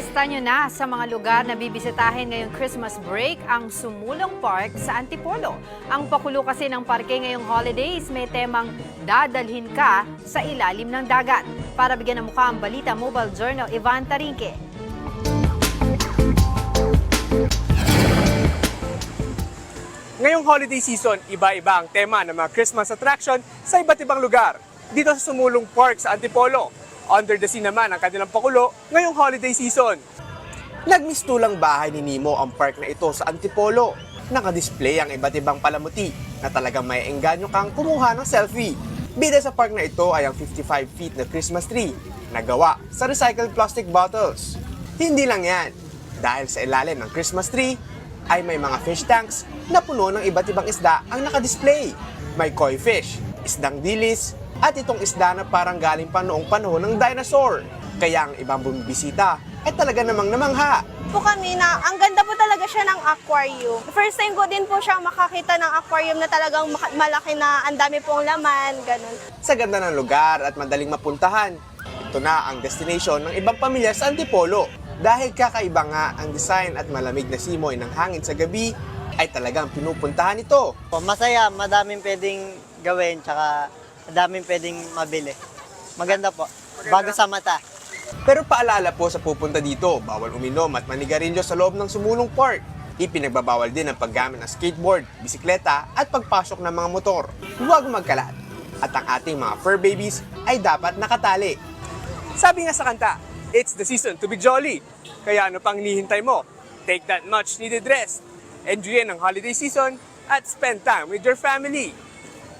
Ilista nyo na sa mga lugar na bibisitahin ngayong Christmas break ang Sumulong Park sa Antipolo. Ang pakulo kasi ng parke ngayong holidays may temang dadalhin ka sa ilalim ng dagat. Para bigyan ng mukha ang balita, Mobile Journal, Ivan Tarinque. Ngayong holiday season, iba-iba ang tema ng mga Christmas attraction sa iba't ibang lugar. Dito sa Sumulong Park sa Antipolo, under the sea naman ang kanilang pakulo ngayong holiday season. Nagmistulang bahay ni Nemo ang park na ito sa Antipolo. Nakadisplay ang iba't ibang palamuti na talagang may engganyo kang kumuha ng selfie. Bida sa park na ito ay ang 55 feet na Christmas tree na gawa sa recycled plastic bottles. Hindi lang yan, dahil sa ilalim ng Christmas tree ay may mga fish tanks na puno ng iba't ibang isda ang nakadisplay. May koi fish, isdang dilis, at itong isda na parang galing pa noong panahon ng dinosaur. Kaya ang ibang bumibisita ay talaga namang namangha. po kami na ang ganda po talaga siya ng aquarium. First time ko din po siya makakita ng aquarium na talagang malaki na ang dami pong laman, ganun. Sa ganda ng lugar at madaling mapuntahan, ito na ang destination ng ibang pamilya sa Antipolo. Dahil kakaiba nga ang design at malamig na simoy ng hangin sa gabi, ay talagang pinupuntahan ito. Masaya, madaming pwedeng gawin, tsaka madaming pwedeng mabili. Maganda po. Bago sa mata. Pero paalala po sa pupunta dito, bawal uminom at manigarilyo sa loob ng Sumulong Park. Ipinagbabawal din ang paggamit ng skateboard, bisikleta at pagpasok ng mga motor. Huwag magkalat. At ang ating mga fur babies ay dapat nakatali. Sabi nga sa kanta, it's the season to be jolly. Kaya ano pang hinihintay mo? Take that much needed rest. Enjoyin ang holiday season at spend time with your family.